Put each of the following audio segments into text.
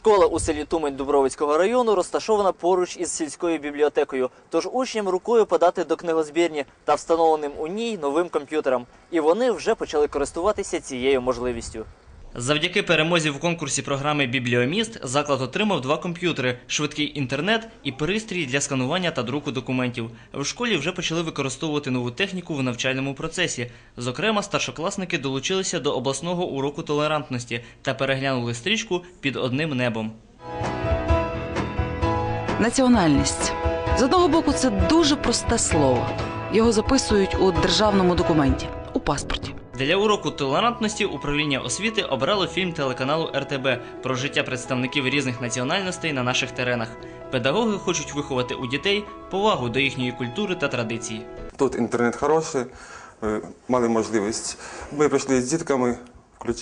Школа у селі Тумень Дубровицького району розташована поруч із сільською бібліотекою, тож учням рукою подати до книгозбірні та встановленим у ній новим комп'ютерам. І вони вже почали користуватися цією можливістю. Завдяки перемозі в конкурсі програми Бібліоміст заклад отримав два комп'ютери, швидкий інтернет і пристрій для сканування та друку документів. В школі вже почали використовувати нову техніку в навчальному процесі. Зокрема, старшокласники долучилися до обласного уроку толерантності та переглянули стрічку під одним небом. Національність. З одного боку, це дуже просте слово. Його записують у державному документі у паспорті. Для уроку толерантності управління освіти обрало фільм телеканалу РТБ про життя представників різних національностей на наших теренах. Педагоги хочуть виховати у дітей повагу до їхньої культури та традицій. Тут інтернет хороший, мали можливість. Ми прийшли з дітками,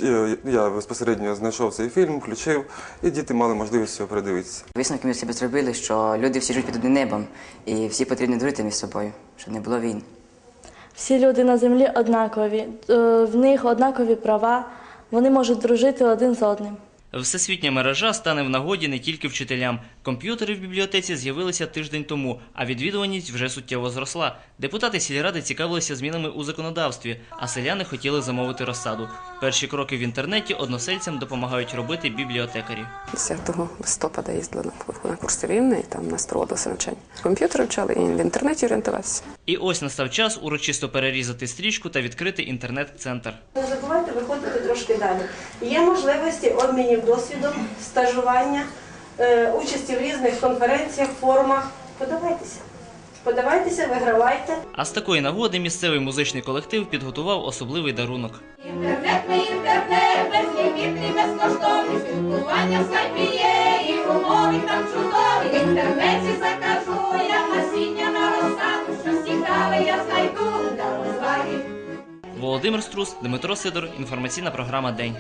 е, я безпосередньо знайшов цей фільм, включив, і діти мали можливість його передивитися. Висновки ми собі зробили, що люди всі живуть під одним небом, і всі потрібні дружити між собою, щоб не було війн. Всі люди на землі однакові, е, в них однакові права, вони можуть дружити один з одним. Всесвітня мережа стане в нагоді не тільки вчителям. Комп'ютери в бібліотеці з'явилися тиждень тому, а відвідуваність вже суттєво зросла. Депутати сільради цікавилися змінами у законодавстві, а селяни хотіли замовити розсаду. Перші кроки в інтернеті односельцям допомагають робити бібліотекарі. 10 листопада їздила на, на курси і там у нас проводилося навчання. Комп'ютери вчали і в інтернеті орієнтуватися. І ось настав час урочисто перерізати стрічку та відкрити інтернет-центр. Не забувайте виходити трошки далі. Є можливості обмінів досвідом, стажування, е, участі в різних конференціях, форумах. Подавайтеся. Подавайтеся, вигравайте. А з такої нагоди місцевий музичний колектив підготував особливий дарунок. Інтернет, не інтернет, безлімітний, безкоштовний, спілкування в скайпі є, і умови там чудові. В інтернеті закажу я насіння Володимир Струс, Дмитро Сидор, інформаційна програма День.